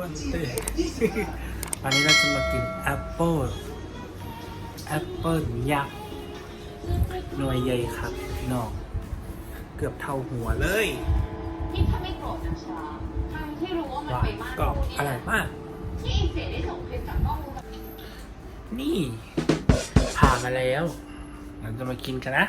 วันเตวันนี้เราจะมากินแอปเปิลแอปเปิลยักษ์หน่วยใหญ่ครับพี่น้องเกือบเท่าหัวเลยนี่ถ้าไม่โกรธนะชาทางที่รู้ว่ามันหวาไปนมากกรอบอร่อยมากที่อินเสียได้ส่งคลิปจากกล้องวงจรปิดนี่ผ่านมาแล้วเราจะมากินกันนะ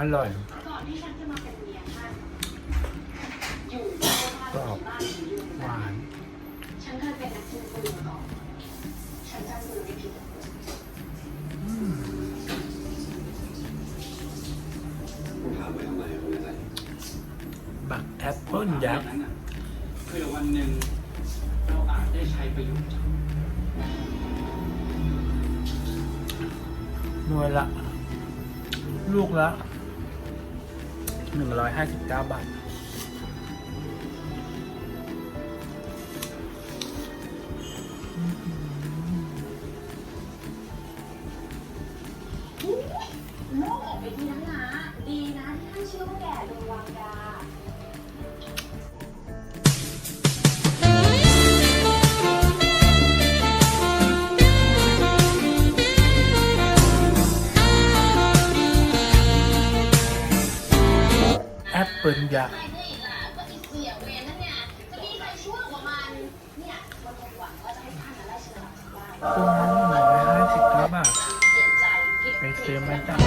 อร่อยก่อนที่ฉันจะมาเป็นเมียท่านอยู่กรอบบ้านอยู่หวานฉันเคยเป็นนักยิงปืนมาก่อนฉันจำปืนไม่ผิดคุณถามไปทำไมคุณอะไรบักแอปเปิลยักษ์นั้นน่ะเพื่อวันหนึ่งเราอาจได้ใช้ประโยชน์จากหน่วยละ ลูกละ หนึ่งร้อยห้าสิบเก้าบาทโล่งออกไปทีนั้นนะดีนะที่ท่านเชื่อว่าแกโดนวางยา ไล่ฉันออกจากบ้านตัวนั้นหนึ่งร้อยห้าสิบเก้าบาทเสียใจคิดไปผิดซื้อมาจาก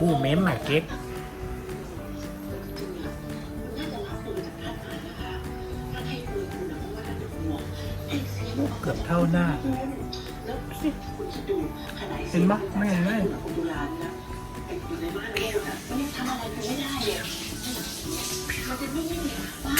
กู้เม้มหมาเก็ตน่าจะรับปืนจากท่านมานะคะท่านให้ปืนคุณนะเพราะว่าท่านเป็นห่วงเด็กเสียลูกเกือบเท่าหน้าแล้วคุณคิดดูขนาดเห็นปะไม่เห็นเลยคนโบราณนะอยู่ในบ้านเราอะมันยังทำอะไรกันไม่